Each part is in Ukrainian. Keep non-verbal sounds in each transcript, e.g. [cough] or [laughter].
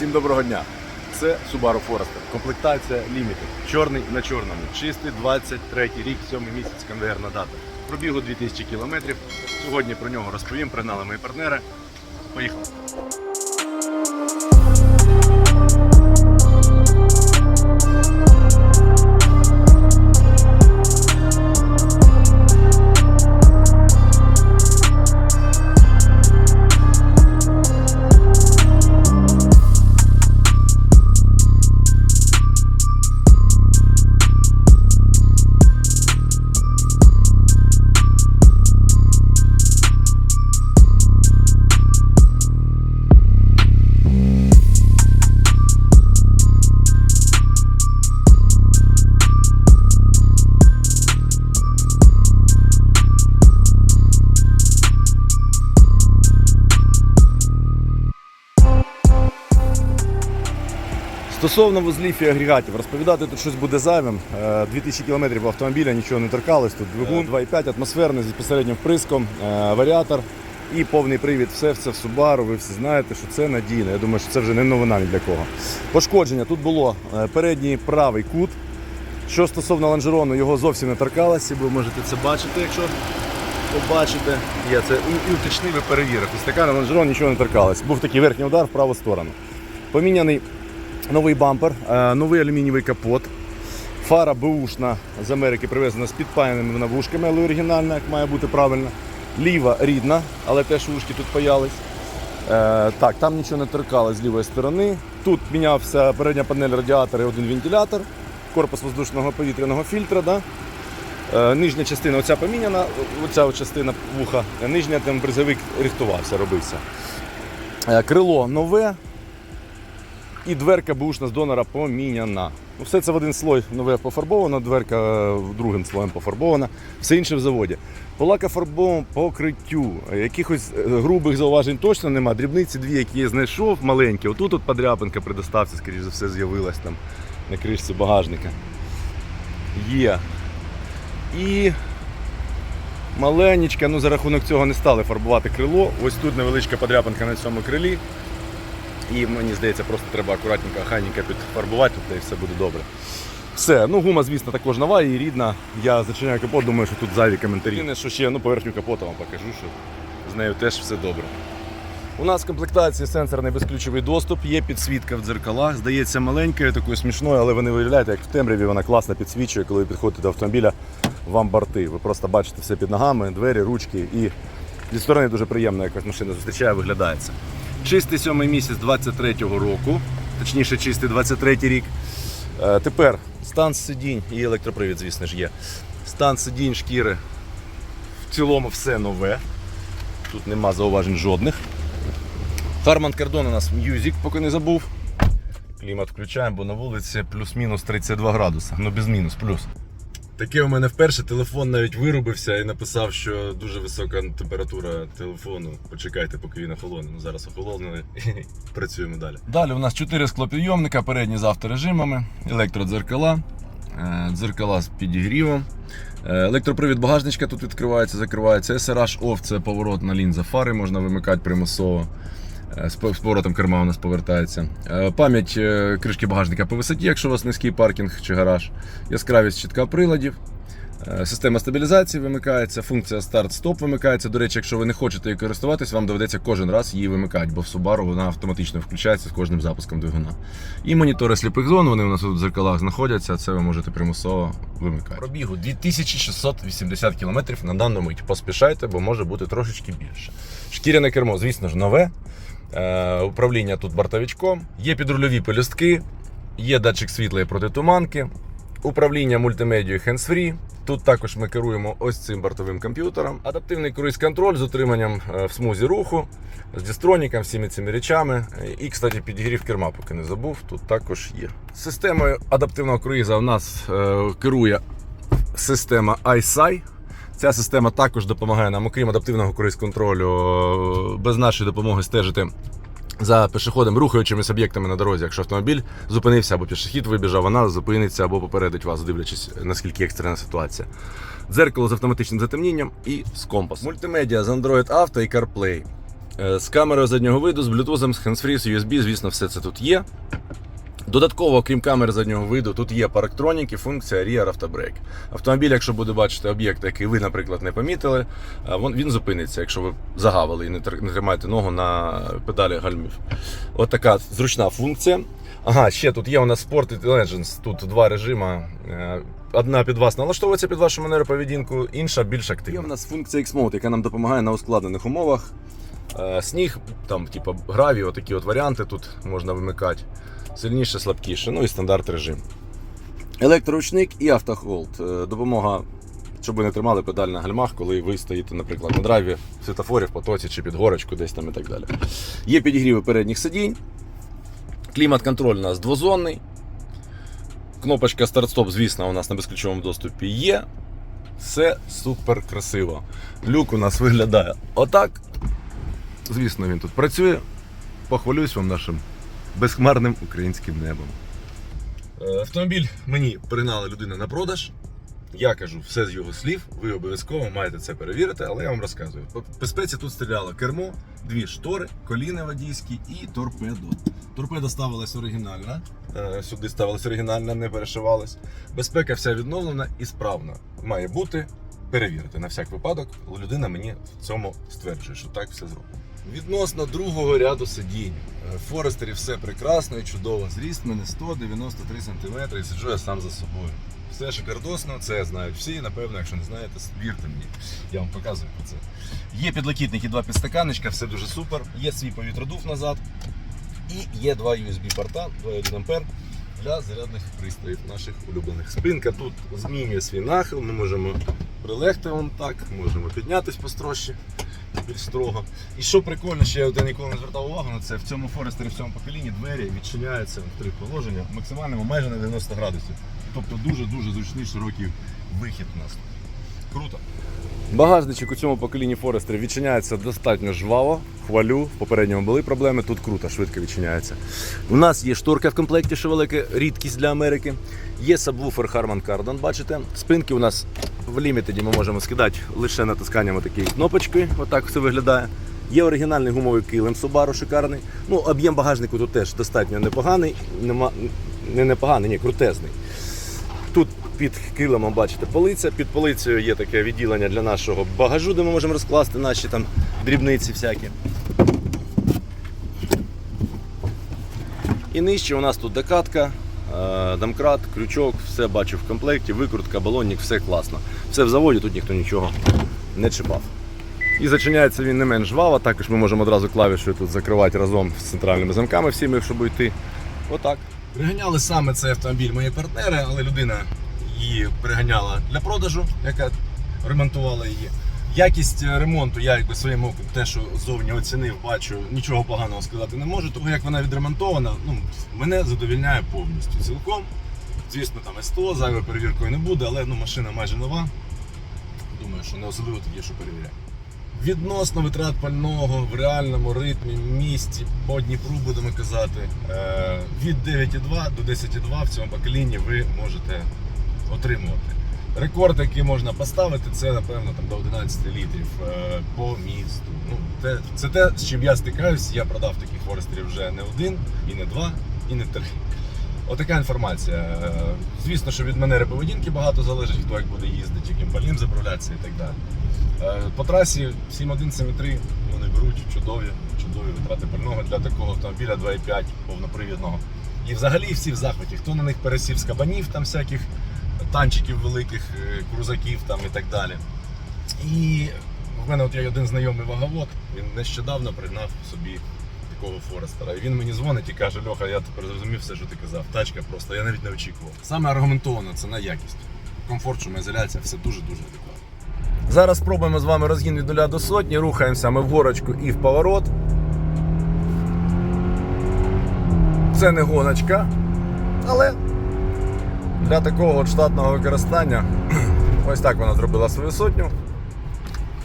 Всім доброго дня! Це Subaru Forester. Комплектація Limited. Чорний на чорному. Чистий 23 рік, 7 місяць конвейерна дата. Пробігу 2000 км. Сьогодні про нього розповім. Пригнали мої партнери. Поїхали. Стосовно вузлів і агрегатів, розповідати тут щось буде зайвим. Е, 2000 км автомобіля нічого не торкалось. Тут двигун 2,5 атмосферний з безпосереднім вприском, е, варіатор і повний привід. Все це в Subaru. Ви всі знаєте, що це надійно. Я думаю, що це вже не новина ні для кого. Пошкодження тут було е, передній правий кут. Що стосовно лонжерону, його зовсім не торкалося, ви можете це бачити, якщо побачите. Є це і, і уточнив і перевірив. Ось така на лонжерон нічого не торкалось. Був такий верхній удар в праву сторону. Поміняний новий бампер, е, новий алюмінієвий капот. Фара бушна з Америки привезена з підпаяними навушками, але оригінальна, як має бути правильно. Ліва рідна, але теж ушки тут паялись. Е, так, там нічого не торкалось з лівої сторони. Тут мінявся передня панель радіатора і один вентилятор, корпус воздушного повітряного фільтра. Да? Е, нижня частина оця поміняна, оця частина вуха, нижня там бризовик рихтувався, робився. Е, крило нове, і дверка бушна з донора поміняна. Ну, Все це в один слой нове пофарбовано, дверка е, другим слоєм пофарбована, все інше в заводі. По лакофарбовому покриттю. Якихось е, грубих зауважень точно нема. Дрібниці дві, які я знайшов, маленькі. Отут от подряпинка при доставці, скоріш за все, з'явилась там на кришці багажника. Є. І маленечка, ну за рахунок цього не стали фарбувати крило. Ось тут невеличка подряпинка на цьому крилі. І мені здається, просто треба акуратненько, ханенько підфарбувати тут, і все буде добре. Все, ну гума, звісно, також нова і рідна. Я зачиняю капот, думаю, що тут зайві коментарі. Єдине, що ще ну, поверхню капота вам покажу, що з нею теж все добре. У нас в комплектації сенсорний безключовий доступ, є підсвітка в дзеркалах. Здається, маленькою, такою смішною, але ви не виявляєте, як в темряві вона класно підсвічує, коли ви підходите до автомобіля, вам борти. Ви просто бачите все під ногами, двері, ручки і зі сторони дуже приємно, як машина зустрічає, виглядає це. Чистий сьомий місяць 23-го року, точніше, чистий 23-й рік. Е, тепер стан сидінь і електропривід, звісно ж, є. Стан сидінь шкіри. В цілому все нове. Тут нема зауважень жодних. Harman Kardon у нас Music, поки не забув. Клімат включаємо, бо на вулиці плюс-мінус 32 градуса. Ну без мінус, плюс. Таке у мене вперше телефон навіть вирубився і написав, що дуже висока температура телефону. Почекайте, поки він охолоне. Ну зараз охолонули і [laughs] працюємо далі. Далі у нас 4 склопідйомника, передні з авторежимами, електродзеркала, е, дзеркала з підігрівом. Е, Електропривід багажничка тут відкривається, закривається. SRH OFF – це поворотна лінза фари, можна вимикати примусово. Е, З по- поворотом керма у нас повертається. Е, Пам'ять е, кришки багажника по висоті, якщо у вас низький паркінг чи гараж. Яскравість чітка приладів. Система стабілізації вимикається, функція старт-стоп вимикається. До речі, якщо ви не хочете її користуватись, вам доведеться кожен раз її вимикати, бо в Subaru вона автоматично включається з кожним запуском двигуна. І монітори сліпих зон, вони у нас тут в дзеркалах знаходяться, це ви можете примусово вимикати. Пробігу 2680 км на дану мить. Поспішайте, бо може бути трошечки більше. Шкіряне кермо, звісно ж, нове. Е, управління тут бортовичком. Є підрульові пелюстки, є датчик світла і протитуманки, управління мультимедією hands-free. Тут також ми керуємо ось цим бортовим комп'ютером. Адаптивний круїз-контроль з утриманням е, в смузі руху, з дістроніком, всіми цими речами. І, кстати, підігрів керма, поки не забув, тут також є. Системою адаптивного круїза у нас е, керує система iSi. Ця система також допомагає нам, окрім адаптивного круїз-контролю, е, без нашої допомоги стежити за пішоходом, рухаючимись об'єктами на дорозі. Якщо автомобіль зупинився або пішохід вибіжав, вона зупиниться або попередить вас, дивлячись, наскільки екстрена ситуація. Дзеркало з автоматичним затемнінням і з компасом. Мультимедіа з Android Auto і CarPlay. Е, З камерою заднього виду, з Bluetooth, з handsfree, з USB, звісно, все це тут є. Додатково, крім камери заднього виду, тут є парктроніки, функція Rear Автобрейк. Автомобіль, якщо буде бачити об'єкт, який ви, наприклад, не помітили, він зупиниться, якщо ви загавили і не тримаєте ногу на педалі гальмів. От така зручна функція. Ага, ще тут є у нас Sport Legends. Тут два режима. Е, Одна під вас налаштовується під вашу манеру поведінку, інша більш активна. Є у нас функція X-Mode, яка нам допомагає на ускладнених умовах. Е, Сніг, там, типу, гравій, отакі от варіанти тут можна вимикати. Сильніше, слабкіше, ну і стандарт режим. Електроручник і автохолд. Е, Допомога, щоб ви не тримали педаль на гальмах, коли ви стоїте, наприклад, на драйві, в світофорі, в потоці чи під горочку десь там і так далі. Є підігріви передніх сидінь. Клімат-контроль у нас двозонний. Кнопочка старт-стоп, звісно, у нас на безключовому доступі є. Все супер красиво. Люк у нас виглядає отак. Звісно, він тут працює. Похвалюсь вам нашим безхмарним українським небом. Е, Автомобіль мені пригнала людина на продаж. Я кажу все з його слів. Ви обов'язково маєте це перевірити, але я вам розказую. По безпеці тут стріляло кермо, дві штори, коліни водійські і торпедо. Торпеда ставилась оригінальна. е, Сюди ставилась оригінальна, не перешивалась. Безпека вся відновлена і справна. Має бути. Перевірити на всяк випадок. Людина мені в цьому стверджує, що так все зроблено. Відносно другого ряду сидінь. Е, В Форестері все прекрасно і чудово. Зріст мене 193 см і сиджу я сам за собою. Все шикардосно, це знають всі. Напевно, якщо не знаєте, вірте мені. Я вам показую про це. Є підлокітники, два підстаканничка, все дуже супер. Є свій повітродув назад. І є два USB-порта, 2,1 ампер для зарядних пристроїв наших улюблених. Спинка тут змінює свій нахил, ми можемо прилегти вон так, можемо піднятись построжче, більш строго. І що прикольно, ще я ніколи не звертав увагу на це, в цьому Форестері, в цьому поколінні двері відчиняються в три положення максимально майже на 90 градусів. Тобто дуже-дуже зручний широкий вихід у нас. Круто. Багажничок у цьому поколінні Форестер відчиняється достатньо жваво. Хвалю. В попередньому були проблеми, тут круто, швидко відчиняється. У нас є шторка в комплекті, що велика рідкість для Америки. Є сабвуфер Harman Kardon, бачите. Спинки у нас в лімітеді ми можемо скидати лише натисканням такої кнопочки. Отак все виглядає. Є оригінальний гумовий килим Subaru шикарний. Ну, об'єм багажнику тут теж достатньо непоганий. Нема, не непоганий, ні, крутезний. Під килимом бачите полиця. Під полицею є таке відділення для нашого багажу, де ми можемо розкласти наші там дрібниці всякі. І нижче у нас тут докатка, е, домкрат, крючок, все бачу в комплекті, викрутка, балонник, все класно. Все в заводі, тут ніхто нічого не чіпав. І зачиняється він не менш жваво, також ми можемо одразу клавішою тут закривати разом з центральними замками всіми, якщо йти. Отак. Приганяли саме цей автомобіль мої партнери, але людина її приганяла для продажу, яка ремонтувала її. Якість е, ремонту я якби своїм те, що зовні оцінив, бачу, нічого поганого сказати не можу. Тому як вона відремонтована, ну, мене задовільняє повністю цілком. Звісно, там СТО, зайвою перевіркою не буде, але ну, машина майже нова. Думаю, що не особливо є що перевіряти. Відносно витрат пального в реальному ритмі, місті, по Дніпру будемо казати, е, від 9,2 до 10,2 в цьому поколінні ви можете отримувати. Рекорд, який можна поставити, це напевно там до 11 літрів е, по місту. Ну, те, це те, з чим я стикаюсь. Я продав таких форестерів вже не один, і не два, і не три. Отака інформація. Е, Звісно, що від манери поведінки багато залежить, хто як буде їздити, яким пальним заправлятися і так далі. Е, По трасі 7.1, 7.3 вони беруть чудові, чудові витрати пального для такого автомобіля 2.5 повнопривідного. І взагалі всі в захваті. Хто на них пересів з кабанів, там всяких танчиків великих, е, крузаків там і так далі. І в мене от є один знайомий ваговод, він нещодавно пригнав собі такого Форестера. І він мені дзвонить і каже: Льоха, я тепер зрозумів все, що ти казав. Тачка просто, я навіть не очікував. Саме аргументована ціна якість. Комфорт, шумоізоляція, все дуже-дуже адекватно. Зараз спробуємо з вами розгін від 0 до сотні. Рухаємося ми в горочку і в поворот. Це не гоночка, але для такого от штатного використання [clears throat] ось так вона зробила свою сотню.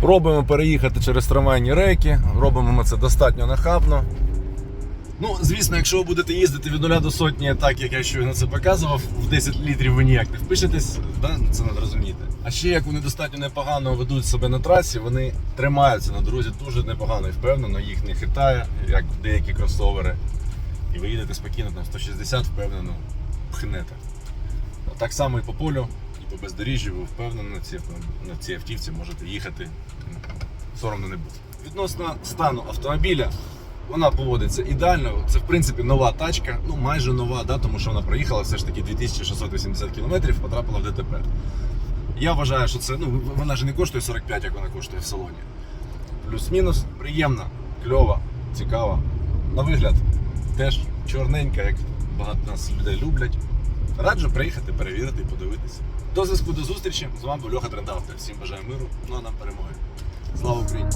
Пробуємо переїхати через трамвайні рейки, робимо ми це достатньо нахабно. Ну, звісно, якщо ви будете їздити від 0 до сотні, так як я щойно це показував, в 10 літрів ви ніяк не впишетесь, да? це треба розуміти. А ще як вони достатньо непогано ведуть себе на трасі, вони тримаються на дорозі дуже непогано і впевнено, їх не хитає, як деякі кросовери. І ви їдете спокійно, там 160 впевнено пхнете. Так само і по полю, і по бездоріжжю, ви впевнено на цій, автівці можете їхати, соромно не буде. Відносно стану автомобіля, вона поводиться ідеально. Це в принципі нова тачка, ну майже нова, да, тому що вона проїхала все ж таки 2680 км, потрапила в ДТП. Я вважаю, що це ну, вона ж не коштує 45, як вона коштує в салоні. Плюс-мінус, приємна, кльова, цікава. На вигляд теж чорненька, як багато нас людей люблять. Раджу приїхати, перевірити і подивитися. До зв'язку до зустрічі. З вами був Льоха Трендавтор. Всім бажаю миру, ну а нам перемоги. Слава Україні!